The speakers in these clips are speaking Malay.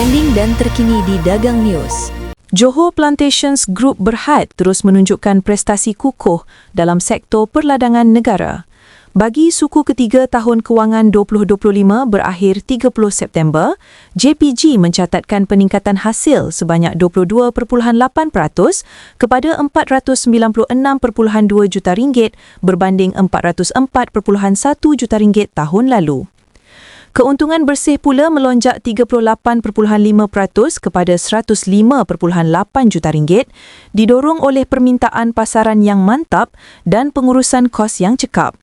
trending dan terkini di Dagang News. Johor Plantations Group Berhad terus menunjukkan prestasi kukuh dalam sektor perladangan negara. Bagi suku ketiga tahun kewangan 2025 berakhir 30 September, JPG mencatatkan peningkatan hasil sebanyak 22.8% kepada 496.2 juta ringgit berbanding 404.1 juta ringgit tahun lalu. Keuntungan bersih pula melonjak 38.5% kepada 105.8 juta ringgit didorong oleh permintaan pasaran yang mantap dan pengurusan kos yang cekap.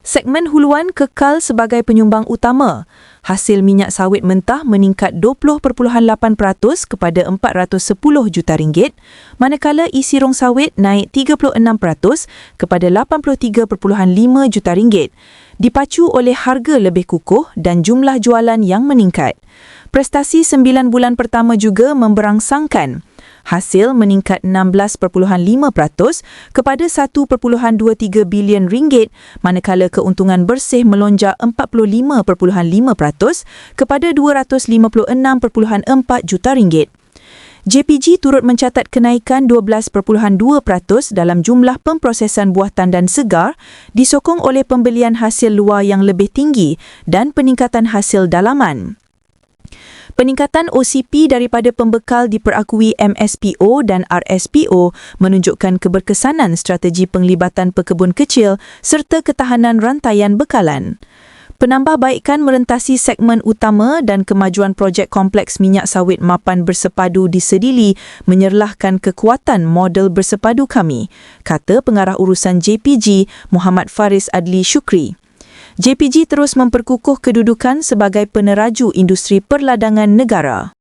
Segmen huluan kekal sebagai penyumbang utama. Hasil minyak sawit mentah meningkat 20.8% kepada 410 juta ringgit, manakala isi rong sawit naik 36% kepada 83.5 juta ringgit, dipacu oleh harga lebih kukuh dan jumlah jualan yang meningkat. Prestasi 9 bulan pertama juga memberangsangkan Hasil meningkat 16.5% kepada 1.23 bilion ringgit manakala keuntungan bersih melonjak 45.5% kepada 256.4 juta ringgit. JPG turut mencatat kenaikan 12.2% dalam jumlah pemprosesan buah tandan segar disokong oleh pembelian hasil luar yang lebih tinggi dan peningkatan hasil dalaman. Peningkatan OCP daripada pembekal diperakui MSPO dan RSPO menunjukkan keberkesanan strategi penglibatan pekebun kecil serta ketahanan rantaian bekalan. Penambahbaikan merentasi segmen utama dan kemajuan projek kompleks minyak sawit mapan bersepadu di Sedili menyerlahkan kekuatan model bersepadu kami, kata pengarah urusan JPG Muhammad Faris Adli Syukri. JPG terus memperkukuh kedudukan sebagai peneraju industri perladangan negara.